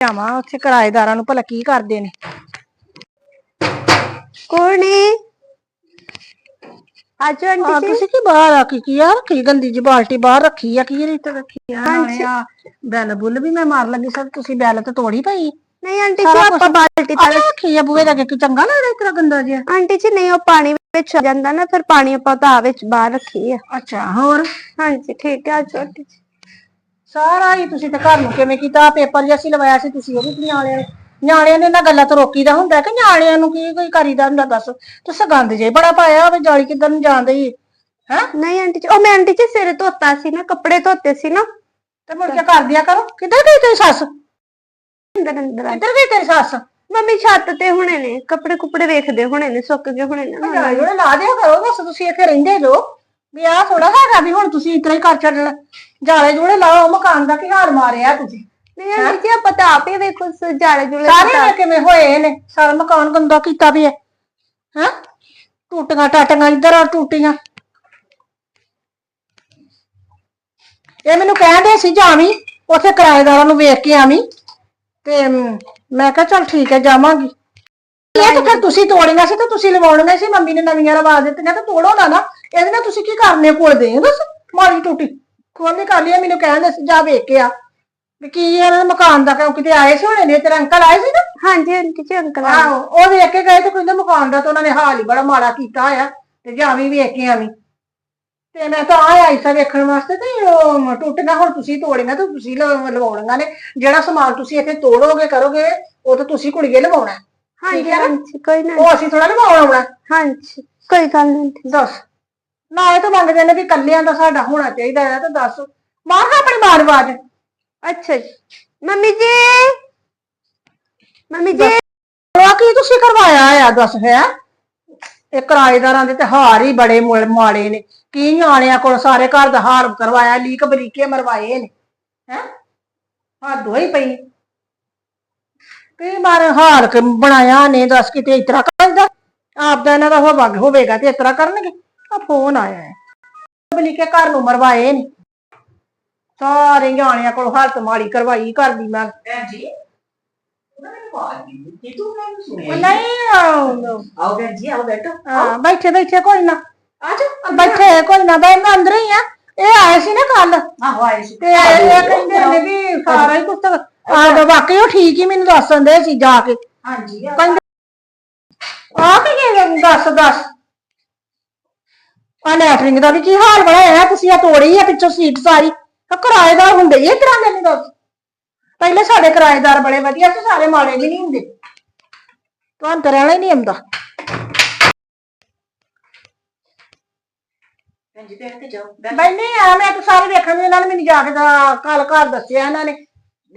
ਜਾਵਾਂ ਉੱਥੇ ਕਿਰਾਏਦਾਰਾਂ ਨੂੰ ਭਲਾ ਕੀ ਕਰਦੇ ਨੇ। ਕੌਣ ਹੈ ਆਜੋ ਆਂਟੀ ਜੀ ਤੁਸੀਂ ਕੀ ਬਾਹਰ ਆ ਕੀ ਕੀ ਆ? ਰੱਖੀ ਗੰਦੀ ਜੀ ਬਾਲਟੀ ਬਾਹਰ ਰੱਖੀ ਆ ਕੀ ਰੀਤ ਰੱਖੀ ਆ? ਹਾਂਜੀ। ਆ ਬੈਲ ਬੁੱਲ ਵੀ ਮੈਂ ਮਾਰ ਲੱਗੀ ਸਰ ਤੁਸੀਂ ਬੈਲ ਤੇ ਤੋੜੀ ਪਈ। ਨਹੀਂ ਆਂਟੀ ਸਾਰਾ ਜੀ ਆਪਾਂ ਕੁਛ- ਬਾਲਟੀ ਤਾਂ ਰੱਖੀ ਆ ਬੂਹੇ ਦਾ ਕਿ ਚੰਗਾ ਲੱਗਦਾ ਇਤਨਾ ਗੰਦਾ ਜਿਹਾ। ਆਂਟੀ ਜੀ ਨਹੀਂ ਉਹ ਪਾਣੀ ਵਿੱਚ ਆ ਜਾਂਦਾ ਨਾ ਫਿਰ ਪਾਣੀ ਆਪਾਂ ਤਾਂ ਵਿੱਚ ਬਾਹਰ ਰੱਖੀ ਆ। ਅੱਛਾ ਹੋਰ? ਹਾਂਜੀ ਠੀਕ ਹੈ ਆਜੋ ਆਂਟੀ ਜੀ। ਸਾਰਾ ਹੀ ਤੁਸੀਂ ਤੇ ਘਰ ਨੂੰ ਕਿਵੇਂ ਕੀਤਾ ਪੇਪਰ ਜਿਹਾ ਸੀ ਲਵਾਇਆ ਸੀ ਤੁਸੀਂ ਉਹ ਵੀ ਨਿਆਣਿਆਂ ਨਿਆਣਿਆਂ ਨੇ ਇਹਨਾਂ ਗੱਲਾਂ ਤੋਂ ਰੋਕੀਦਾ ਹੁੰਦਾ ਕਿ ਨਿਆਣਿਆਂ ਨੂੰ ਕੀ ਕੋਈ ਕਰੀਦਾ ਹੁੰਦਾ ਦੱਸ। ਤੁਸੀਂ ਗੰਦ ਜੇ ਬੜਾ ਪਾਇਆ ਵੀ ਜਾਲੀ ਕਿੱਧਰ ਨੂੰ ਜਾਂਦੇ ਹੀ ਹੈ? ਨਹੀਂ ਆਂਟੀ ਜੀ ਉਹ ਮੈਂ ਆਂਟੀ ਜੀ ਸਿਰ ਧੋਤਾ ਸੀ ਨਾ ਕੱਪੜੇ ਧੋਤੇ ਸੀ ਨਾ। ਤੇ ਮੁੜ ਕੇ ਕਰ ਦਿਆ ਕਰੋ। ਕਿੱਧਰ ਗਈ ਤੇਰੀ ਸੱਸ? ਅੰਦਰ ਅੰਦਰ ਆ। ਕਿੱਧਰ ਗਈ ਤੇਰੀ ਸੱਸ? ਮੰਮੀ ਛੱਤ ਤੇ ਹੁਣੇ ਨੇ ਕੱਪੜੇ ਕੁਪੜੇ ਵੇਖਦੇ ਹੁਣੇ ਨੇ ਸੁੱਕ ਗਏ ਹੁਣੇ ਨੇ। ਜਾਲੀ ਲਾ ਦਿਆ ਕਰੋ ਬਸ ਤੁਸੀਂ ਇੱਥੇ ਰਹਿੰਦੇ ਜੋ ਵੀ ਆਹ ਥੋੜਾ ਹੈਗਾ ਵੀ ਹੁਣ ਤੁਸੀਂ ਇਤਨਾ ਹੀ ਕਰ ਛੱਡਣਾ ਜਾਲੇ ਜੋੜੇ ਲਾਓ ਮਕਾਨ ਦਾ ਕੀ ਹਾਲ ਮਾਰਿਆ ਤੁਸੀਂ? ਨਹੀਂ ਆਂਟੀ ਜੀ ਆਪਾਂ ਤਾਂ ਆਪ ਵੇਖੋ ਸ- ਜਾਲੇ ਜੁਲੇ ਸਾਰੇ ਨੇ ਕਿਵੇਂ ਹੋਏ ਨੇ ਸਾਰਾ ਮਕਾਨ ਗੰਦਾ ਕੀਤਾ ਵੀ ਹੈ। ਹਾਂ? ਟੂਟੀਆਂ ਟਾਟੀਆਂ ਇੱਧਰ ਆ ਟੂਟੀਆਂ। ਇਹ ਮੈਨੂੰ ਕਹਿੰਦੇ ਸੀ ਜਾਵੀਂ ਉੱਥੇ ਕਿਰਾਏਦਾਰਾਂ ਨੂੰ ਵੇਖ ਕੇ ਆਵੀਂ ਤੇ ਮ, ਮੈਂ ਕਿਹਾ ਚਲ ਠੀਕ ਹੈ ਜਾਵਾਂਗੀ। ਇਹ ਤਾਂ ਫਿਰ ਤੁਸੀਂ ਤੋੜੀਆਂ ਸੀ ਤੇ ਤੁਸੀਂ ਲਵਾਉਣੀਆਂ ਸੀ ਮੰਮੀ ਨੇ ਨਵੀਆਂ ਲਵਾ ਦਿੱਤੀਆਂ ਤੇ ਤੋੜੋ ਨਾ ਨਾ। ਇਹਦੇ ਨਾਲ ਤੁਸੀਂ ਕੀ ਕਰਨੇ ਕੋਲ ਦੇ ਬਸ ਮਾੜੀ ਟੂਟੀ। ਖੋਲ੍ਹਣੀ ਕਰ ਲਈ ਮੈਨੂੰ ਕਹਿੰਦੇ ਸੀ ਜਾ ਵੇਖ ਕੇ ਆ। ਵੀ ਕੀ ਇਹਨਾਂ ਦੇ ਮਕਾਨ ਦਾ ਕਿਉਂ ਕਿਤੇ ਆਏ ਸੀ ਹੋਣੇ ਨੇ ਤੇਰੇ ਅੰਕਲ ਆਏ ਸੀ ਨਾ? ਹਾਂਜੀ ਆਂਟੀ ਜੀ ਅੰਕਲ ਆ ਆਹੋ ਉਹ ਵੇਖ ਕੇ ਗਏ ਤੇ ਕਹਿੰਦੇ ਮਕਾਨ ਦਾ ਤਾਂ ਉਹਨਾਂ ਨੇ ਹਾਲ ਹੀ ਬੜਾ ਮਾੜਾ ਕੀਤਾ ਆ ਤੇ ਜਾਵੀਂ ਵੇਖ ਕੇ ਆਵੀਂ। ਤੇ ਮੈਂ ਤਾਂ ਆ ਆਈ ਸਾਂ ਵੇਖਣ ਵਾਸਤੇ ਤੇ ਉਹ ਟੁੱਟੀਆਂ ਹੁਣ ਤੁਸੀਂ ਤੋੜੀਆਂ ਤੇ ਤੁਸੀਂ ਲਵਾ- ਲਵਾਉਣੀਆਂ ਨੇ। ਜਿਹੜਾ ਸਮਾਨ ਤੁਸੀਂ ਇੱਥੇ ਤੋੜੋਗੇ ਕਰੋਗੇ ਉਹ ਤਾਂ ਤੁਸੀਂ ਕੁੜੀਏ ਲਵਾਉਣਾ। ਹੈ। ਹਾਂਜੀ ਠੀਕ ਹੈ ਨਾ? ਹਾਂਜੀ ਕੋਈ ਨਾ। ਉਹ ਅਸੀਂ ਥੋੜਾ ਲਵਾਉਣਾ ਆਉਣਾ। ਹਾਂਜੀ ਕੋਈ ਗੱਲ ਨਹੀਂ। ਆਂਟੀ। ਦੱਸ। ਨਾ ਇਹ ਤਾਂ ਮੰਗਦੇ ਨੇ ਵੀ ਕੱਲਿਆਂ ਦਾ ਸਾਡਾ ਹੋਣਾ ਚਾਹੀਦਾ ਹੈ, ਤੇ ਦੱਸ। ਮਾਰ ਆਪਣੀ ਮਾਰ ਆਵਾਜ਼। ਅੱਛਾ ਜੀ। ਮੰਮੀ ਜੀ। ਮੰਮੀ ਜੀ। ਆ ਕੀ ਤੁਸੀਂ ਕਰਵਾਇਆ ਆ, ਦੱਸ ਹੈ? ਇਹ ਕਿਰਾਏਦਾਰਾਂ ਦੇ ਤੇ ਹਾਰ ਹੀ ਬੜੇ ਮੁਲ- ਮਾੜੇ ਨੇ। ਕੀ ਨਿਆਣਿਆਂ ਕੋਲ ਸਾਰੇ ਘਰ ਦਾ ਹਾਰ ਕਰਵਾਇਆ, ਲੀਕ ਬਰੀਕੇ ਮਰਵਾਏ ਨੇ। ਹੈ? ਹੱਦ ਹੋਈ ਪਈ। ਕੀ ਮਾਰ ਹਾਰ ਕੇ, ਬਣਾਇਆ ਨੇ, ਦੱਸ ਕਿਤੇ ਇਤਰਾ ਕਰਦਾ ਆਪ ਦਾ ਇਹਨਾਂ ਦਾ ਹੋਵਾ ਹੋਵੇਗਾ ਤੇ ਇਸ ਤਰ੍ਹਾਂ ਕਰਨਗੇ। ਆ ਫੋਨ ਆਇਆ ਹੈ। ਬਲੀਕੇ ਘਰ ਨੂੰ ਮਰਵਾਏ ਨੇ। ਸਾਰੇ ਨਿਆਣਿਆਂ ਕੋਲ ਹਾਲਤ ਮਾੜੀ ਕਰਵਾਈ ਕਰਦੀ ਮੈਂ। ਭੈਣ ਜੀ ਉਹਨਾਂ ਨੇ ਆਵਾਜ਼ ਨਹੀਂ ਦਿੱਤੀ ਤੂੰ ਮੈਨੂੰ ਸੁਣਿਆ ਉਹ ਹੀ ਨਹੀਂ ਆਉਂਦਾ ਆਓ ਭੈਣ ਜੀ ਆਓ ਬੈਠੋ। ਹਾਂ ਬੈਠੇ ਬੈਠੇ ਕੋਈ ਨਾ। ਆ ਜਾ ਬੈਠੇ ਕੋਈ ਨਾ ਬੈ ਮੈਂ ਅੰਦਰ ਹੀ ਆ। ਇਹ ਆਏ ਸੀ ਨਾ ਕੱਲ ਆਹੋ ਆਏ ਸੀ। ਤੇ ਇਹ ਕਹਿੰਦੇ ਨੇ ਵੀ ਸਾਰਾ ਹੀ ਕੁਝ ਆ ਤਾਂ ਵਾਕਈ ਉਹ ਠੀਕ ਹੀ ਮੈਨੂੰ ਦੱਸਣ ਦੇ ਸੀ ਜਾ ਕੇ। ਹਾਂਜੀ ਆ ਕਹਿੰਦੇ ਆ ਕੀ ਕੀ ਦੱਸ ਦੱਸ। ਆ ਲੈਟਰਿੰਗ ਦਾ ਵੀ ਕੀ ਹਾਲ ਬਣਾਇਆ ਤੁਸੀਂ ਆ ਤੋੜੀ ਆ ਪਿੱਛੋਂ ਸੀਟ ਸਾਰੀ। ਆ ਕਿਰਾਏਦਾਰ ਹੁੰਦੇ ਹੀ ਇਸ ਤਰ੍ਹਾਂ ਦੇ ਨਹੀਂ ਦੱਸ ਪਹਿਲੇ ਸਾਡੇ ਕਿਰਾਏਦਾਰ ਬੜੇ ਵਧੀਆ ਸੀ ਸਾਰੇ ਮਾੜੇ ਵੀ ਨਹੀਂ ਹੁੰਦੇ। ਤੁਹਾਨੂੰ ਤਾਂ ਰਹਿਣਾ ਹੀ ਨਹੀਂ ਆਉਂਦਾ। ਭੈਣ ਜੀ ਬੈਠ ਕੇ ਜਾਓ। ਬੈਠ ਬੈਠੇ ਆ ਮੈਂ ਤਾਂ ਸਾਰੇ ਵੇਖਣ ਨੂੰ ਇਹਨਾਂ ਨੇ ਮੈਨੂੰ ਜਾ ਕੇ ਤਾਂ ਕੱਲ ਘਰ ਦੱਸਿਆ ਇਹਨਾਂ ਨੇ।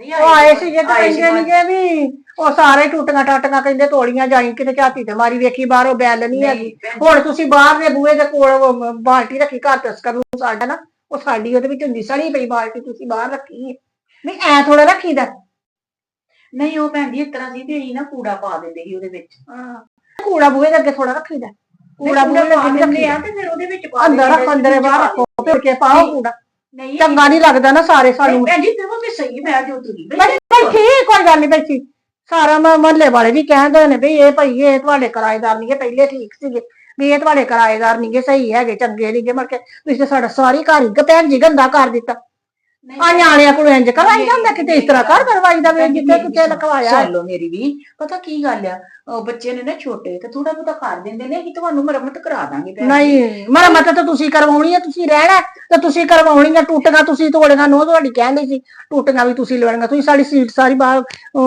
ਨਹੀਂ ਉਹ ਆਏ ਸੀ ਜੇ ਤਾਂ ਆਏ ਸੀ ਕਹਿੰਦੇ ਨਹੀਂ ਵੀ ਉਹ ਸਾਰੇ ਟੁੱਟੀਆਂ ਟਾਟੀਆਂ ਕਹਿੰਦੇ ਤੋੜੀਆਂ ਜਾਈ ਕਿਤੇ ਝਾਤੀ ਤੇ ਮਾਰੀ ਵੇਖੀ ਬਾਹਰੋਂ ਬੈਲ ਨਹੀਂ ਹੈਗੀ। ਹੁਣ ਤੁਸੀਂ ਬਾਹਰ ਦੇ ਬੂਹੇ ਦੇ ਕੋਲ ਉਹ ਬਾਲਟੀ ਰੱਖੀ ਘਰ ਤਸਕਰ ਨੂੰ ਸਾਡਾ ਨਾ ਉਹ ਸਾਡੀ ਉਹਦੇ ਵਿੱਚ ਹੁੰਦੀ ਸੜੀ ਪਈ ਬਾਲਟੀ ਤੁਸੀਂ ਬਾਹਰ ਰੱਖੀ ਹੈ। ਨਹੀਂ ਐ ਥੋੜਾ ਰੱਖੀਦਾ। ਨਹੀਂ ਉਹ ਭੈਣ ਜੀ ਇਸ ਤਰ੍ਹਾਂ ਸੀ ਵੀ ਅਸੀਂ ਨਾ ਕੂੜਾ ਪਾ ਦਿੰਦੇ ਸੀ ਉਹਦੇ ਵਿੱਚ। ਕੂੜਾ ਬੂਹੇ ਦੇ ਅੱਗੇ ਥੋੜਾ ਰੱਖੀਦਾ। ਕੂੜਾ ਬੂਹੇ ਦੇ ਅੱਗੇ ਰੱਖੀਦਾ। ਆ ਤੇ ਫਿਰ ਉਹਦੇ ਵਿੱਚ ਪਾ ਅੰਦਰ ਰੱਖੋ ਅੰਦਰ ਬਾਹਰ ਰੱਖੋ ਫਿਰ ਕੇ ਪਾਓ ਕੂੜਾ। ਨਹੀਂ ਚੰਗਾ ਨਹੀਂ ਲੱਗਦਾ ਨਾ ਸਾਰੇ ਸਾਨੂੰ। ਭੈਣ ਜੀ ਤੇ ਉਹ ਵੀ ਸਹੀ ਮੈਂ ਜੋ ਤੁਸੀਂ ਬੈਠੀ ਕੋਈ ਗੱਲ ਨਹੀਂ ਬੈਠੀ। ਸਾਰਾ ਮਹੱਲੇ ਵਾਲੇ ਵੀ ਕਹਿੰਦੇ ਨੇ ਵੀ ਇਹ ਭਾਈ, ਇਹ ਤੁਹਾਡੇ ਕਿਰਾਏਦਾਰ ਨਹੀਂਗੇ ਪਹਿਲੇ ਠੀਕ ਸੀਗੇ। ਵੀ ਇਹ ਤੁਹਾਡੇ ਕਿਰਾਏਦਾਰ ਨਹੀਂਗੇ ਸਹੀ ਹੈਗੇ, ਚੰਗੇ ਨਹੀਂਗੇ ਮਰ ਕੇ ਤੁਸੀਂ ਤਾਂ ਸਾਡਾ ਸਾਰੀ ਘਰ ਹੀ ਭੈਣ ਜੀ ਗੰਦਾ ਕਰ ਦਿੱਤਾ। ਆ ਨਿਆਣਿਆਂ ਕੋਲ ਇੰਜ ਕਰਵਾਈ ਜਾਂਦਾ ਕਿਤੇ ਇਸ ਤਰ੍ਹਾਂ ਕਰ ਕਰਵਾਈ ਦਾ ਵੀ ਜਿੱਥੇ ਕਿਤੇ ਲਕਵਾਇਆ ਸੁਣ ਲਓ ਮੇਰੀ ਵੀ ਪਤਾ ਕੀ ਗੱਲ ਆ? ਉਹ ਬੱਚੇ ਨੇ ਨਾ ਛੋਟੇ ਤੇ ਥੋੜਾ ਬਹੁਤਾ ਕਰ ਦਿੰਦੇ ਨੇ ਅਸੀਂ ਤੁਹਾਨੂੰ ਮੁਰੰਮਤ ਕਰਾ ਦਾਂਗੇ ਭੈਣ ਜੀ। ਨਹੀਂ ਮਰਮਤ ਤਾਂ ਤੁਸੀਂ ਕਰਵਾਉਣੀ ਹੈ ਤੁਸੀਂ ਰਹਿਣਾ ਤੇ ਤੁਸੀਂ ਕਰਵਾਉਣੀ ਹੈ ਟੁੱਟੀਆਂ ਤੁਸੀਂ ਤੋੜੀਆਂ ਨੋ ਤੁਹਾਡੀ ਕਹਿੰਦੇ ਸੀ ਟੁੱਟੀਆਂ ਵੀ ਤੁਸੀਂ ਲਵਾਉਣੀਆਂ ਤੁਸੀਂ ਸਾਡੀ ਸੀਟ ਸਾਰੀ ਬਾਹਰ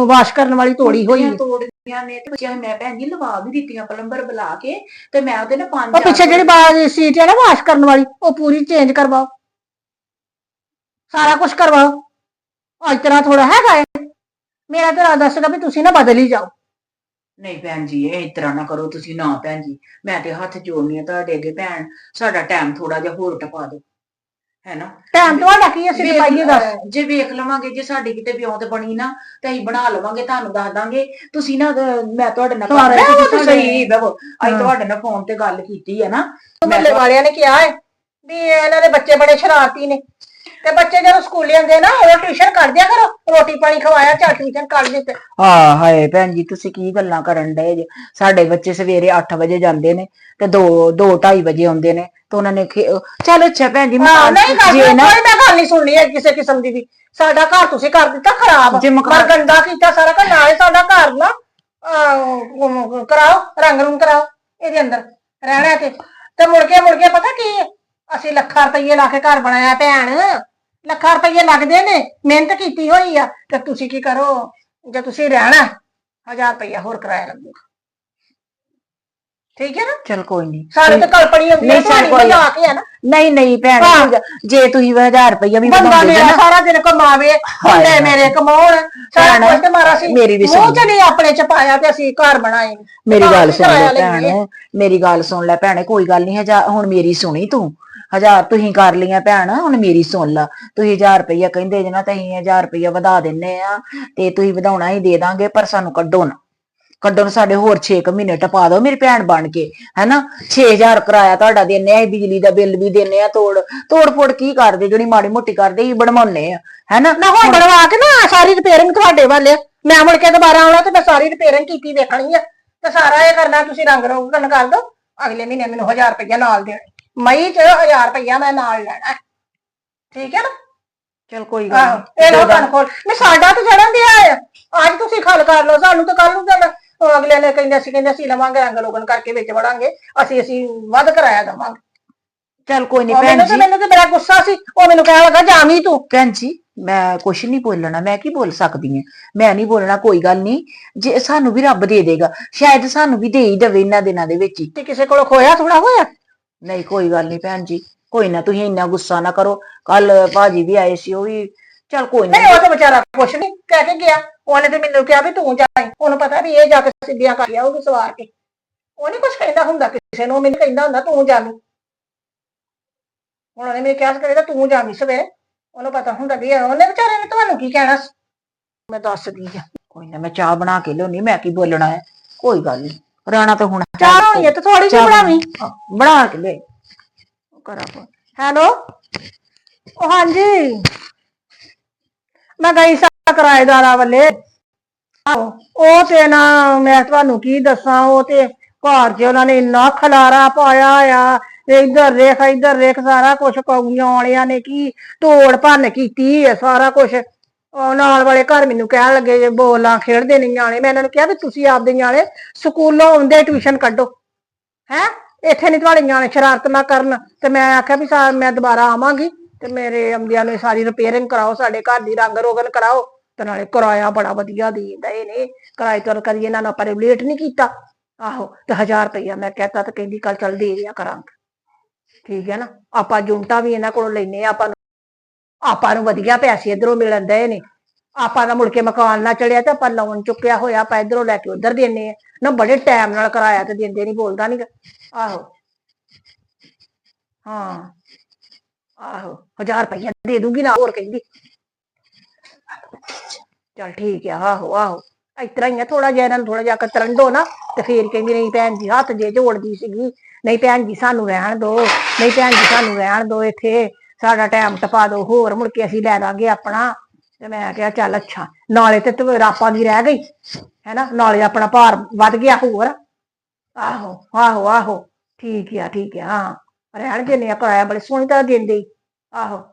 ਵਾਸ਼ ਕਰਨ ਵਾਲੀ ਤੋੜੀ ਹੋਈ ਹੈ ਕੁੜੀਆਂ ਤੋੜਦੀਆਂ ਨੇ ਤੇ ਬੱਚਿਆਂ ਨੂੰ ਮੈਂ ਭੈਣ ਜੀ ਲਵਾ ਵੀ ਦਿੱਤੀਆਂ ਪਲੰਬਰ ਬੁਲਾ ਕੇ ਤੇ ਮੈਂ ਉਹਦੇ ਨਾਲ ਪੰਜ ਉਹ ਪਿੱਛੇ ਜਿਹੜੀ ਬਾਹਰ ਸੀਟ ਹੈ ਨਾ ਵਾਸ਼ ਕਰਨ ਵਾਲੀ ਉਹ ਪੂਰੀ ਚੇਂਜ ਕਰਵਾਓ। ਸਾਰਾ ਕੁਝ ਕਰਵਾਓ ਅੱਜ ਤਰ੍ਹਾਂ ਥੋੜਾ ਹੈਗਾ ਹੈ ਮੇਰਾ ਤਾਂ ਇਰਾਦਾ ਸੀਗਾ ਵੀ ਤੁਸੀਂ ਨਾ ਬਦਲ ਹੀ ਜਾਓ। ਨਹੀਂ ਭੈਣ ਜੀ ਇਹ ਇਸ ਤਰ੍ਹਾਂ ਨਾ ਕਰੋ ਤੁਸੀਂ ਨਾ ਭੈਣ ਜੀ। ਮੈਂ ਤੇ ਹੱਥ ਜੋੜਨੀ ਆ ਤੁਹਾਡੇ ਅੱਗੇ ਭੈਣ। ਸਾਡਾ ਟਾਈਮ ਥੋੜਾ ਜਿਹਾ ਹੋਰ ਟਪਾ ਦਿਓ। ਹੈਨਾ ਟਾਈਮ ਤੁਹਾਡਾ ਕੀ ਅਸੀਂ ਵੇਖ- ਪਾਈਏ ਦੱਸ। ਜੇ ਵੇਖ ਲਵਾਂਗੇ ਜੇ ਸਾਡੀ ਕਿਤੇ ਵਿਆਹ ਤੇ ਬਣੀ ਨਾ ਤੇ ਅਸੀਂ ਬਣਾ ਲਵਾਂਗੇ ਤੁਹਾਨੂੰ ਦੱਸ ਦਾਂਗੇ। ਤੁਸੀਂ ਨਾ ਅਹ ਮੈਂ ਤੁਹਾਡੇ ਨਾਲ ਬਹਿ ਨਾਲ ਤੁਸੀਂ ਤੁਸੀਂ- ਬਹਿ। ਅਸੀਂ ਹਾਂ। ਤੁਹਾਡੇ ਨਾਲ ਫੋਨ ਤੇ ਗੱਲ ਕੀਤੀ ਹੈ ਨਾ। ਮਹੱਲੇ ਵਾਲਿਆਂ ਨੇ ਕਿਹਾ ਹੈ ਵੀ ਇਹਨਾਂ ਦੇ ਬੱਚੇ ਬੜੇ ਸ਼ਰਾਰਤੀ ਨੇ। ਤੇ ਬੱਚੇ ਜਦੋਂ ਸਕੂਲੇ ਆਉਂਦੇ ਨਾ ਉਹ ਟਿਊਸ਼ਨ ਕਰ ਦਿਆ ਕਰੋ ਰੋਟੀ ਪਾਣੀ ਖਵਾਇਆ ਚਾ ਟਿਊਸ਼ਨ ਕਰ ਦਿੱਤੇ। ਆ ਹਾਏ ਭੈਣ ਜੀ ਤੁਸੀਂ ਕੀ ਗੱਲਾਂ ਕਰਨ ਡਏ ਜੇ? ਸਾਡੇ ਬੱਚੇ ਸਵੇਰੇ 8 ਵਜੇ ਜਾਂਦੇ ਨੇ ਤੇ 2 2 2:30 ਵਜੇ ਆਉਂਦੇ ਨੇ ਤੇ ਉਹਨਾਂ ਨੇ ਖੇ- ਚਲ ਅੱਛਾ ਭੈਣ ਜੀ ਹਾਂ ਨਹੀਂ ਜੇ ਨਾ ਕੋਈ ਮੈਂ ਗੱਲ ਨਹੀਂ ਸੁਣਨੀ ਹੈ ਕਿਸੇ ਕਿਸਮ ਦੀ ਵੀ। ਸਾਡਾ ਘਰ ਤੁਸੀਂ ਕਰ ਦਿੱਤਾ ਖਰਾਬ। ਜੇ ਮਕਾਨ- ਪਰ ਗੰਦਾ ਕੀਤਾ ਸਾਰਾ ਘਰ ਨਾਲੇ ਸਾਡਾ ਘਰ ਨਾ ਅਹ, ਕਰਾਓ ਰੰਗ ਰੂੰਗ ਕਰਾਓ ਇਹਦੇ ਅੰਦਰ ਰਹਿਣਾ ਤੇ ਤੇ ਮੁੜ ਕੇ ਮੁੜ ਕੇ ਪਤਾ ਕੀ ਹੈ? ਅਸੀਂ ਲੱਖਾਂ ਰੁਪਏ ਲਾ ਕੇ ਘਰ ਬਣਾਇਆ ਭੈਣ। ਲੱਖਾਂ ਰੁਪਏ ਲੱਗਦੇ ਨੇ ਮਿਹਨਤ ਕੀਤੀ ਹੋਈ ਆ ਤੇ ਤੁਸੀਂ ਕੀ ਕਰੋ? ਜੇ ਤੁਸੀਂ ਰਹਿਣਾ 1000 ਰੁਪਇਆ ਹੋਰ ਕਿਰਾਇਆ ਲੱਗੂਗਾ। ਠੀਕ ਹੈ ਨਾ? ਚਲ ਕੋਈ ਨਹੀਂ ਸਾਰੇ ਤੇ ਕਲਪਣੀ ਹੁੰਦੀ ਹੈ ਨਹੀਂ, ਤੁਹਾਡੀ ਕੋਈ- ਹੀ ਹੈ ਨਾ। ਨਹੀਂ ਨਹੀਂ ਭੈਣ ਹਾਂ। ਜੀ, ਜੇ ਤੁਸੀਂ 1000 ਰੁਪਇਆ ਵੀ ਬੰਦਾ ਵਧਾਉਂਦੇ ਮੇਰਾ ਸਾਰਾ ਦਿਨ ਕਮਾਵੇ ਹਾਏ। ਮੇਰੇ ਕਮਾਉਣ ਸਾਰਾ ਭੈਣ, ਕੁਝ ਤੇ ਮਾਰਾ ਸੀ। ਮੇਰੀ ਵੀ ਮੂੰਹ ਸੁਣ। ਨਹੀਂ ਆਪਣੇ ਚ ਪਾਇਆ ਤੇ ਅਸੀਂ ਘਰ ਬਣਾਏ। ਮੇਰੀ ਘਰ ਗੱਲ ਵੀ ਸੁਣ ਲੈ ਕਿਰਾਇਆ ਭੈਣ ਲਈਏ। ਮੇਰੀ ਗੱਲ ਸੁਣ ਲੈ ਭੈਣੇ ਕੋਈ ਗੱਲ ਨਹੀਂ ਹਜ਼ਾਰ ਹੁਣ ਮੇਰੀ ਸੁਣੀ ਤੂੰ। ਹਜ਼ਾਰ ਤੁਸੀਂ ਕਰ ਲਈਆਂ ਭੈਣ, ਹੁਣ ਮੇਰੀ ਸੁਣ ਲਾ। ਤੁਸੀਂ 1000 ਰੁਪਈਆ ਕਹਿੰਦੇ ਜੇ ਨਾ, ਤਾਂ ਅਸੀਂ 1000 ਰੁਪਇਆ ਵਧਾ ਦਿੰਨੇ ਆ, ਤੇ ਤੁਸੀਂ ਵਧਾਉਣਾ ਹੀ ਦੇ ਦਾਂਗੇ, ਪਰ ਸਾਨੂੰ ਕੱਢੋ ਨਾ। ਕੱਢੋ ਨਾ, ਸਾਡੇ ਹੋਰ 6 ਮਹੀਨੇ ਟਪਾ ਦਿਓ, ਮੇਰੀ ਭੈਣ ਬਣ ਕੇ, ਹੈਨਾ? 6000 ਕਿਰਾਇਆ ਤੁਹਾਡਾ ਦਿੰਨੇ ਆ ਬਿਜਲੀ ਦਾ ਬਿੱਲ ਵੀ ਦਿੰਨੇ ਆ, ਤੋੜ। ਤੋੜ ਫੋੜ ਕੀ ਕਰਦੇ, ਜਿਹੜੀ ਮਾੜੀ ਮੋਟੀ ਕਰਦੇ ਹੀ ਬਣਵਾਉਨੇ ਆ, ਹੈਨਾ? ਨਾ, ਹੁਣ ਬਣਵਾ ਕੇ ਨਾ, ਸਾਰੀ ਰਿਪੇਅਰਿੰਗ ਤੁਹਾਡੇ ਵੱਲ ਆ। ਮੈਂ ਮੁੜ ਕੇ ਦੁਬਾਰਾ ਆਉਣਾ, ਤੇ ਮੈਂ ਸਾਰੀ ਰਿਪੇਅਰਿੰਗ ਕੀਤੀ ਵੇਖਣੀ ਆ। ਤੇ ਸਾਰਾ ਇਹ ਕਰਨਾ, ਤੁਸੀਂ ਰੰਗ ਰੋਗਨ ਕਰ ਦੋ। ਅਗਲੇ ਮਹੀਨੇ ਮੈਨੂੰ 1000 ਰੁਪਇਆ ਨਾਲ ਦੇਣਾ ਮਈ ਚ 1000 ਰੁਪਇਆ ਮੈਂ ਨਾਲ ਲੈਣਾ ਹੈ। ਠੀਕ ਹੈ ਨਾ? ਚਲ ਕੋਈ ਆਹੋ ਇਹ ਲੋ ਕੰਨ ਖੋਲ ਮੈਂ ਸਾਡਾ ਤਾਂ ਚੜਨ ਦਿਆ ਆ ਅੱਜ ਤੁਸੀਂ ਖਲ ਕਰ ਲਓ ਸਾਨੂੰ ਤਾਂ ਕੱਲ ਨੂੰ ਤਾਂ ਉਹ ਅਗਲੇ ਨੇ ਕਹਿੰਦੇ ਸੀ ਕਹਿੰਦੇ ਅਸੀਂ ਲਵਾਂਗੇ ਰੰਗ ਰੋਗਨ ਕਰਕੇ ਵਿੱਚ ਵੜਾਂਗੇ ਅਸੀਂ ਅਸੀਂ ਵੱਧ ਕਰਾਇਆ ਦਵਾਂਗੇ। ਚਲ ਕੋਈ ਨਹੀਂ ਉਹ ਭੈਣ ਮੈਨੂੰ ਜੀ। ਤਾਂ ਮੈਨੂੰ ਤਾਂ ਬੜਾ ਗੁੱਸਾ ਸੀ ਉਹ ਮੈਨੂੰ ਕਹਿਣ ਲੱਗਾ ਜਾਵੀਂ ਤੂੰ। ਭੈਣ ਜੀ ਮੈਂ ਕੁਛ ਨਹੀਂ ਬੋਲਣਾ ਮੈਂ ਕੀ ਬੋਲ ਸਕਦੀ ਹਾਂ? ਮੈਂ ਨਹੀਂ ਬੋਲਣਾ ਕੋਈ ਗੱਲ ਨਹੀਂ। ਜੇ ਸਾਨੂੰ ਵੀ ਰੱਬ ਦੇ ਦੇਗਾ ਸ਼ਾਇਦ ਸਾਨੂੰ ਵੀ ਦੇ ਹੀ ਦੇਵੇ ਇਹਨਾਂ ਦਿਨਾਂ ਦੇ ਵਿੱਚ ਹੀ। ਤੇ ਕਿਸੇ ਕੋਲੋਂ ਖੋਇਆ ਥੋੜਾ ਹੋਇਆ? ਨਹੀਂ, ਕੋਈ ਗੱਲ ਨਹੀਂ ਭੈਣ ਜੀ। ਕੋਈ ਨਾ ਤੁਸੀਂ ਇੰਨਾ ਗੁੱਸਾ ਨਾ ਕਰੋ। ਕੱਲ ਭਾਜੀ ਵੀ ਆਏ ਸੀ, ਉਹ ਵੀ ਚਲ ਕੋਈ ਨਹੀਂ, ਉਹ ਤਾਂ ਵਿਚਾਰਾ ਕੁਛ ਨਹੀਂ, ਕਹਿ ਕੇ ਗਿਆ। ਉਹਨੇ ਤੇ ਮੈਨੂੰ ਕਿਹਾ ਵੀ ਤੂੰ ਜਾਈਂ ਉਹਨੂੰ ਪਤਾ ਵੀ ਇਹ ਜਾ ਕੇ ਸਿੱਧੀਆਂ ਕਰ ਆਉਗੀ ਸਵਾਰ ਕੇ। ਉਹ ਨਹੀਂ ਕੁਛ ਕਹਿੰਦਾ ਹੁੰਦਾ ਕਿਸੇ ਨੂੰ, ਉਹ ਮੈਨੂੰ ਕਹਿੰਦਾ ਹੁੰਦਾ, ਤੂੰ ਜਾਵੀਂ ਹੁਣ ਉਹਨੇ ਮੈਨੂੰ ਕਿਹਾ ਸੀ ਕਹਿੰਦਾ, ਤੂੰ ਜਾਵੀਂ ਸਵੇਰੇ। ਉਹਨੂੰ ਪਤਾ ਹੁੰਦਾ ਵੀ ਉਹਨੇ ਵਿਚਾਰੇ ਨੇ ਤੁਹਾਨੂੰ ਕੀ ਕਹਿਣਾ ਸੀ? ਮੈਂ ਦੱਸਦੀ ਆ। ਕੋਈ ਨਾ, ਮੈਂ ਚਾਹ ਬਣਾ ਕੇ ਲਿਆਉਣੀ, ਮੈਂ ਕੀ ਬੋਲਣਾ ਹੈ? ਕੋਈ ਗੱਲ ਨਹੀਂ ਰਾਣਾ ਤਾਂ ਹੁਣ ਚਾਹ ਹੋਣੀ ਹੈ ਤੇ ਥੋੜੀ ਜਿਹੀ ਬਣਾਵੀਂ। ਬਣਾ ਕੇ ਲੈ ਕਰਾਂ ਫੋਨ। ਹੈਲੋ? ਉਹ ਹਾਂਜੀ। ਮੈਂ ਗਈ ਸਾਂ ਕਿਰਾਏਦਾਰਾਂ ਵੱਲੇ। ਉਹ ਤੇ ਨਾ ਮੈਂ ਤੁਹਾਨੂੰ ਕੀ ਦੱਸਾਂ ਉਹ ਤੇ ਘਰ 'ਚ ਉਹਨਾਂ ਨੇ ਇੰਨਾ ਖਲਾਰਾ ਪਾਇਆ ਆ। ਇੱਧਰ ਦੇਖ ਇੱਧਰ ਦੇਖ ਸਾਰਾ ਕੁਝ ਕੌਗੀਆਂ ਵਾਲਿਆਂ ਨੇ ਕੀ ਤੋੜ ਭੰਨ ਕੀਤੀ ਹੈ ਸਾਰਾ ਕੁਝ ਉਹ ਨਾਲ ਵਾਲੇ ਘਰ ਮੈਨੂੰ ਕਹਿਣ ਲੱਗੇ ਜੇ ਬੋਲਾਂ ਖੇਡਦੇ ਨਹੀਂ ਨਿਆਣੇ। ਮੈਂ ਇਹਨਾਂ ਨੂੰ ਕਿਹਾ ਵੀ ਤੁਸੀਂ ਆਪਦੇ ਨਿਆਣੇ ਸਕੂਲੋਂ ਆਉਂਦੇ ਟਿਊਸ਼ਨ ਕੱਢੋ। ਹੈ? ਇੱਥੇ ਨਹੀਂ ਤੁਹਾਡੇ ਨਿਆਣੇ ਸ਼ਰਾਰਤ ਨਾ ਕਰਨ। ਤੇ ਮੈਂ ਆਖਿਆ ਵੀ ਸਾ- ਮੈਂ ਦੁਬਾਰਾ ਆਵਾਂਗੀ ਤੇ ਮੇਰੇ ਆਉਂਦਿਆਂ ਨੂੰ ਸਾਰੀ ਰਿਪੇਅਰਿੰਗ ਕਰਾਓ, ਸਾਡੇ ਘਰ ਦੀ ਰੰਗ ਰੋਗਨ ਕਰਾਓ। ਤੇ ਨਾਲੇ ਕਿਰਾਇਆ ਬੜਾ ਵਧੀਆ ਦੇ ਦਏ ਨੇ ਕਿਰਾਏ ਤੋਂ ਕਦੀ ਇਹਨਾਂ ਨੂੰ ਆਪਾਂ ਲੇਟ ਨਹੀਂ ਕੀਤਾ। ਆਹੋ, ਤੇ 1000 ਰੁਪਇਆ ਮੈਂ ਕਹਤਾ ਤੇ ਕਹਿੰਦੀ ਕੱਲ ਚੱਲ ਦੇ ਦਿਆ ਕਰਾਂਗੇ। ਠੀਕ ਹੈ ਨਾ? ਆਪਾਂ ਜੁੰਟਾ ਵੀ ਇਹਨਾਂ ਕੋਲੋਂ ਲੈਨੇ ਆ ਆਪਾਂ ਨੂੰ ਆਪਾਂ ਨੂੰ ਵਧੀਆ ਪੈਸੇ ਇਧਰੋਂ ਮਿਲਣ ਦੇ ਨੇ। ਆਪਾਂ ਦਾ ਮੁੜ ਕੇ ਮਕਾਨ ਨਾ ਚੜਿਆ ਤੇ ਆਪਾਂ ਲੋਨ ਚੁੱਕਿਆ ਹੋਇਆ, ਆਪਾਂ ਇਧਰੋਂ ਲੈ ਕੇ ਉਧਰ ਦੇਨੇ ਆ। ਨਾ ਬੜੇ ਟਾਈਮ ਨਾਲ ਕਿਰਾਇਆ ਤੇ ਦਿੰਦੇ ਨਹੀਂ ਬੋਲਦਾ ਨਹੀਂ ਆਹੋ। ਹਾਂ। ਆਹੋ। 1000 ਰੁਪਇਆ ਦੇ ਦੂੰਗੀ ਨਾ, ਹੋਰ ਕਹਿੰਦੀ। ਚਲ ਠੀਕ ਆ, ਆਹੋ ਆਹੋ। ਇਸ ਤਰ੍ਹਾਂ ਹੀ ਆ ਥੋੜਾ ਜਿਹਾ ਇਹਨਾਂ ਨੂੰ ਥੋੜਾ ਜਿਹਾ ਕਤਰੰਡੋ ਨਾ, ਤੇ ਫੇਰ ਕਹਿੰਦੀ, ਨਹੀਂ ਭੈਣ ਜੀ, ਹੱਥ ਜੇ ਜੋੜਦੀ ਸੀਗੀ, ਨਹੀਂ ਭੈਣ ਜੀ, ਸਾਨੂੰ ਰਹਿਣ ਦੋ, ਨਹੀਂ ਭੈਣ ਜੀ, ਸਾਨੂੰ ਰਹਿਣ ਦੋ ਇੱਥੇ। ਸਾਡਾ ਟਾਈਮ ਟਪਾ ਦਿਓ ਹੋਰ ਮੁੜ ਕੇ ਅਸੀਂ ਲੈ ਲਾਂਗੇ ਆਪਣਾ। ਤੇ ਮੈਂ ਕਿਹਾ ਚੱਲ ਅੱਛਾ, ਨਾਲੇ ਤੇ ਤੂੰ ਰਾਪਾਂ ਦੀ ਰਹਿ ਗਈ, ਹੈਨਾ? ਨਾਲੇ ਆਪਣਾ ਭਾਰ ਵੱਧ ਗਿਆ ਹੋਰ। ਆਹੋ ਆਹੋ ਆਹੋ, ਠੀਕ ਆ ਠੀਕ ਆ, ਹਾਂ। ਰਹਿਣ ਦਿੰਦੇ ਆ ਕਿਰਾਇਆ, ਬੜੇ ਸੋਹਣੀ ਤਰ੍ਹਾਂ ਦਿੰਦੇ। ਈ। ਆਹੋ।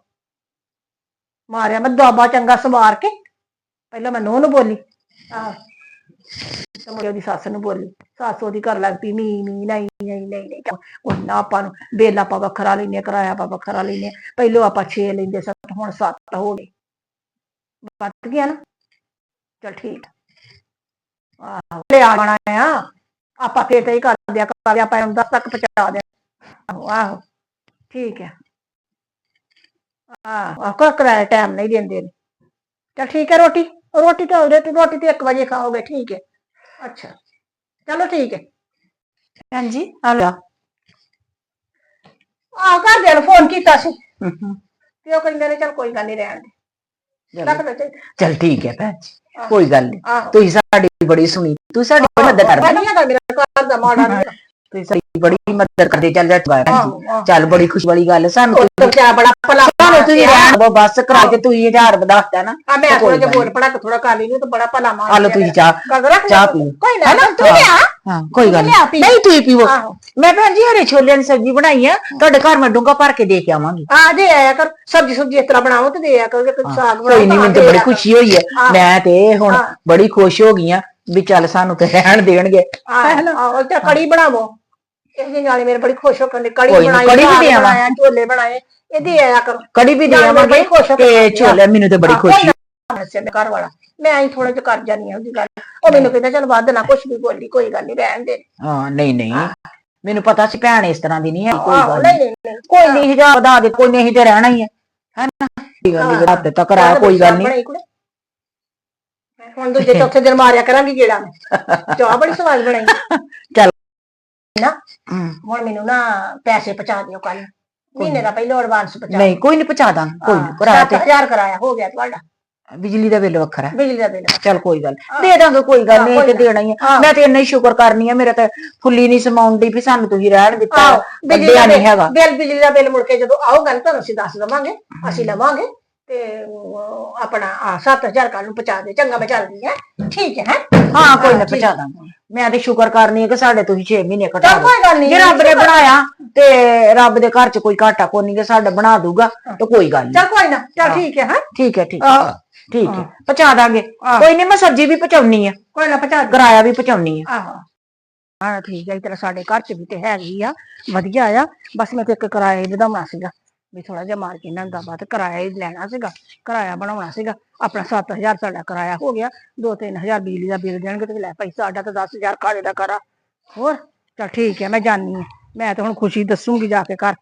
ਮਾਰਿਆ ਮੈਂ ਦਾਬਾ ਚੰਗਾ ਸਵਾਰ ਕੇ, ਪਹਿਲਾਂ ਮੈਂ ਨੂੰਹ ਨੂੰ ਬੋਲੀ, ਆਹੋ। ਤੇ ਮੁੜ ਉਹਦੀ ਸੱਸ ਨੂੰ ਬੋਲੀ, ਸੱਸ ਉਹਦੀ ਘਰ ਲੱਗ ਪਈ ਮੀ ਮੀ ਨਹੀਂ ਨਹੀਂ ਨਹੀਂ ਨਹੀਂ ਚੱਲ ਨਾ ਆਪਾਂ ਨੂੰ ਬਿੱਲ ਆਪਾਂ ਵੱਖਰਾ ਲੈਨੇ ਕਿਰਾਇਆ ਆਪਾਂ ਵੱਖਰਾ ਲੈਨੇ ਆ। ਪਹਿਲੋਂ ਆਪਾਂ 6 ਲੈਂਦੇ ਸੱਤ ਹੁਣ 7 ਹੋ ਗਏ। ਵੱਧ ਗਿਆ ਨਾ? ਚਲ ਠੀਕ। ਆਹੋ, ਲਿਆ ਬਣਾ ਆ। ਆਪਾਂ ਫੇਰ ਤੇ ਹੀ ਕਰ ਦਿਆ ਕਰ ਆਪਾਂ ਨੂੰ 10 ਤੱਕ ਪਹੁੰਚਾ ਦਿਆ। ਆਹੋ ਆਹੋ। ਠੀਕ ਹੈ ਆਹ ਆਹ ਕੋ ਕਿਰਾਇਆ ਟਾਈਮ ਨਹੀਂ ਦਿੰਦੇ ਨੇ। ਚਲ ਠੀਕ ਹੈ ਰੋਟੀ। ਰੋਟੀ ਤਾਂ ਰੋਟੀ ਰੋਟੀ ਤੇ 1 ਵਜੇ ਖਾਓਗੇ ਠੀਕ ਹੈ ਅੱਛਾ ਚਲੋ ਠੀਕ ਹੈ ਭੈਣ ਜੀ ਆ ਲਓ ਆ ਘਰਦਿਆਂ ਨੂੰ ਫੋਨ ਕੀਤਾ ਸੀ ਤੇ ਉਹ ਕਹਿੰਦੇ ਨੇ ਚਲ ਕੋਈ ਗੱਲ ਨਹੀਂ ਰਹਿਣ ਦੇ ਰੱਖ ਦੋ ਚਾਹੀਦਾ ਚਲ ਠੀਕ ਹੈ ਭੈਣ ਜੀ ਕੋਈ ਗੱਲ ਨਹੀਂ ਆਹੋ ਤੁਸੀਂ ਸਾਡੀ ਬੜੀ ਸੁਣੀ ਤੁਸੀਂ ਤੁਸੀਂ ਸਾਡੀ ਬੜੀ ਮਦਦ ਕਰਦੇ ਚੱਲ ਜਾ ਭੈਣ। ਚੱਲ ਬੜੀ ਖੁਸ਼ ਵਾਲੀ ਗੱਲ ਸਾਨੂੰ ਤੁਸੀਂ ਬੱਚਾ ਬੜਾ ਭਲਾ ਸਾਨੂੰ ਤੁਸੀਂ ਰਹਿਣ ਬਸ ਕਰਾ ਕੇ ਤੁਸੀਂ 1000 ਵਧਾਤਾ ਨਾ। ਆ ਮੈਂ ਥੋੜਾ ਜਿਹਾ ਬੋਲ ਪੜਾ ਕੇ ਥੋੜਾ ਕਰ ਨੂੰ ਤਾਂ ਬੜਾ ਭਲਾ ਆ ਲਓ ਤੁਸੀਂ ਚਾਹ ਚਾਹ ਪੀਓ ਕੋਈ ਨਾ? ਤੂੰ ਲਿਆ ਹਾਂ ਕੋਈ ਗੱਲ ਪੀ। ਨਹੀਂ। ਨਹੀਂ ਤੁਸੀਂ ਪੀਵੋ। ਮੈਂ ਭੈਣ ਜੀ ਹਰੇ ਛੋਲਿਆਂ ਦੀ ਸਬਜ਼ੀ ਬਣਾਈ ਆ। ਤੁਹਾਡੇ ਘਰ ਮੈਂ ਡੂੰਗਾ ਭਰ ਕੇ ਦੇ ਕੇ ਆਵਾਂਗੀ ਆ ਦੇ ਆਇਆ ਕਰ। ਸਬਜੀ ਸੁਬਜੀ ਇਸ ਤਰ੍ਹਾਂ ਬਣਾਓ ਤੇ ਦੇ ਆਇਆ ਕਰ ਸਾਗ ਬਣਾਓ ਕੋਈ ਨਹੀਂ ਮੈਨੂੰ ਤਾਂ ਬੜੀ ਖੁਸ਼ੀ ਹੋਈ ਹੈ। ਮੈਂ ਤੇ ਹੁਣ। ਬੜੀ ਖੁਸ਼ ਹੋ ਗਈ ਆ ਵੀ ਚੱਲ ਸਾਨੂੰ ਤੇ ਰਹਿਣ ਦੇਣਗੇ। ਆਹ ਤੇ ਕੜੀ ਬਣਾਵੋ। ਇਸ ਦੇ ਨਾਲੇ ਮੇਰੇ ਬੜੀ ਖੁਸ਼ ਹੋ ਕੇ ਕੜੀ ਕੋਈ ਨੀ, ਬਣਾਈ ਕੜੀ ਵੀ ਦੇ ਆਵਾਂ। ਬਣਾਇਆ ਝੋਲੇ ਬਣਾਏ ਇਹ ਦੇ ਆਇਆ ਕਰ। ਕੜੀ ਵੀ ਦੇ ਮੈਂ ਆਵਾਂਗੇ ਬੜੀ ਖੁਸ਼ ਹੋ ਕੇ ਤੇ। ਛੋਲੇ ਮੈਨੂੰ ਤੇ ਬੜੀ ਖੁਸ਼ੀ। ਦੱਸਿਆ ਮੈਂ ਘਰ ਵਾਲਾ। ਮੈਂ ਆਈ ਥੋੜਾ ਜਿਹਾ ਕਰ ਜਾਨੀ ਆ ਉਹਦੀ ਗੱਲ। ਉਹ ਮੈਨੂੰ ਕਹਿੰਦਾ ਚਲ ਵੱਧ ਨਾ ਕੁਛ ਵੀ ਬੋਲੀ ਕੋਈ ਗੱਲ ਨਹੀਂ ਰਹਿਣ ਦੇ। ਹਾਂ ਨਹੀਂ ਨਹੀਂ। ਮੈਨੂੰ ਪਤਾ ਸੀ ਭੈਣ ਇਸ ਤਰ੍ਹਾਂ ਦੀ ਨਹੀਂ ਹੈ ਕੋਈ ਆਹੋ, ਗੱਲ ਨਹੀਂ ਨਹੀਂ ਨਹੀਂ ਨਹੀਂ ਕੋਈ ਨਹੀਂ ਹਜ਼ਾਰ ਵਧਾ ਦੇ ਕੋਈ ਨਹੀਂ ਤੇ ਰਹਿਣਾ ਹੀ ਹੈ। ਹੈਨਾ ਕੋਈ ਗੱਲ ਨਹੀਂ ਵਧਾ ਤੇ ਤਾਂ ਕਰਾ ਕੋਈ ਗੱਲ ਨਹੀਂ ਬਣਾਈ ਕੁੜੇ। ਹੁਣ ਦੂਜੇ ਚੌਥੇ ਦਿਨ ਮਾਰਿਆ ਕਰਾਂਗੀ ਗੇੜਾ। ਮੈਂ ਚਾਹ ਬੜੀ ਸਵਾਦ ਬਣਾਈ। ਚੱਲ। ਨਾ। ਹਮ, ਹੁਣ ਮੈਨੂੰ ਨਾ ਪੈਸੇ ਪਹੁੰਚਾ ਦਿਓ ਕੱਲ। ਮਹੀਨੇ ਦਾ ਪਹਿਲਾਂ ਐਡਵਾਂਸ ਪਹੁੰਚਾ ਨਹੀਂ ਕੋਈ ਨਹੀਂ ਪਹੁੰਚਾ ਦਾਂ ਕੋਈ ਨਹੀਂ ਤੇ। 7000 ਕਰਾਇਆ ਹੋ ਗਿਆ ਤੁਹਾਡਾ। ਬਿਜਲੀ ਦਾ ਬਿੱਲ ਵੱਖਰਾ ਹੈ। ਬਿਜਲੀ ਦਾ ਬਿੱਲ ਚੱਲ ਕੋਈ ਗੱਲ ਨੀ। ਦੇ ਦਾਂਗੇ ਕੋਈ ਗੱਲ ਨਹੀਂ ਹਾਂ, ਤੇ ਦੇਣਾ ਹੀ ਹੈ। ਹਾਂ। ਮੈਂ ਤੇ ਇੰਨਾ ਹੀ ਸ਼ੁਕਰ ਕਰਨੀ ਆ ਮੇਰਾ ਤਾਂ ਫੁੱਲੀ ਨਹੀਂ ਸਮਾਉਣ ਦੀ ਵੀ ਸਾਨੂੰ ਤੁਸੀਂ ਰਹਿਣ ਦਿੱਤਾ। ਬਿਜਲੀ ਦਾ ਨਹੀਂ ਬਿੱਲ ਹੈਗਾ। ਬਿੱਲ ਬਿਜਲੀ ਦਾ ਬਿੱਲ ਮੁੜ ਕੇ ਜਦੋਂ ਆਊਗਾ ਨਾ ਤੁਹਾਨੂੰ ਅਸੀਂ ਦੱਸ ਦਵਾਂਗੇ। ਅਸੀਂ ਲਵਾਂਗੇ। ਤੇ ਉਹ ਆਪਣਾ ਆ 7000 ਕੱਲ ਨੂੰ ਪਹੁੰਚਾ ਦੇ ਚੰਗਾ ਮੈਂ ਚੱਲਦੀ ਹਾਂ। ਠੀਕ ਹੈ ਹੈਂ? ਹਾਂ ਕੋਈ ਨਾ। ਪਹੁੰਚਾ ਦਾਂਗੇ। ਮੈਂ ਤੇ ਸ਼ੁਕਰ ਕਰਨੀ ਹੈ ਕਿ ਸਾਡੇ ਤੁਸੀਂ 6 ਮਹੀਨੇ ਚੱਲ ਕਟਾ ਕੋਈ ਗੱਲ ਨਹੀਂ ਜੇ ਰੱਬ ਨੇ ਬਣਾਇਆ ਤੇ ਰੱਬ ਦੇ ਘਰ 'ਚ ਕੋਈ ਘਾਟਾ ਕੋਈ ਨਹੀਂ ਕਿ ਸਾਡਾ ਬਣਾ ਦੂਗਾ ਤਾਂ ਕੋਈ ਗੱਲ ਨਹੀਂ ਚੱਲ ਕੋਈ ਨਾ ਚੱਲ ਠੀਕ ਹੈ ਹਾਂ? ਠੀਕ ਹੈ ਠੀਕ ਹੈ। ਆਹ, ਠੀਕ ਹੈ ਪਹੁੰਚਾ ਦਾਂਗੇ। ਕੋਈ ਨਹੀਂ ਮੈਂ ਸਬਜ਼ੀ ਵੀ ਪਹੁੰਚਾਉਣੀ ਆ। ਕੋਈ ਨਾ ਪਹੁੰਚਾ ਦੇ ਕਿਰਾਇਆ ਵੀ ਪਹੁੰਚਾਉਣੀ ਆ। ਆਹੋ। ਹਾਂ ਠੀਕ ਹੈ ਤੇਰਾ ਸਾਡੇ ਘਰ ਚ ਵੀ ਤੇ ਹੈਗੀ ਆ ਵਧੀਆ ਆ। ਬਸ ਮੈਂ ਤੇ ਇੱਕ ਕਿਰਾਇਆ ਹੀ ਵਧਾਉਣਾ ਸੀਗਾ। ਵੀ ਥੋੜਾ ਜਿਹਾ ਮਾਰ ਕੇ ਇਹਨਾਂ ਦਾ ਬਾਅਦ ਕਿਰਾਇਆ ਹੀ ਲੈਣਾ ਸੀਗਾ, ਕਿਰਾਇਆ ਬਣਾਉਣਾ ਸੀਗਾ। ਆਪਣਾ 7000 ਸਾਡਾ ਕਿਰਾਇਆ ਹੋ ਗਿਆ 2-3000 ਬਿਜਲੀ ਦਾ ਬਿੱਲ ਦੇਣਗੇ ਤੇ ਲੈ ਭਾਈ ਸਾਡਾ ਤਾਂ 10000 ਖਾਲੇ ਦਾ ਕਰਾ। ਹੋਰ, ਚਲ ਠੀਕ ਹੈ, ਮੈਂ ਜਾਣੀ ਆ ਮੈਂ ਤਾਂ ਹੁਣ ਖੁਸ਼ੀ ਦੱਸੂਗੀ ਜਾ ਕੇ ਘਰ।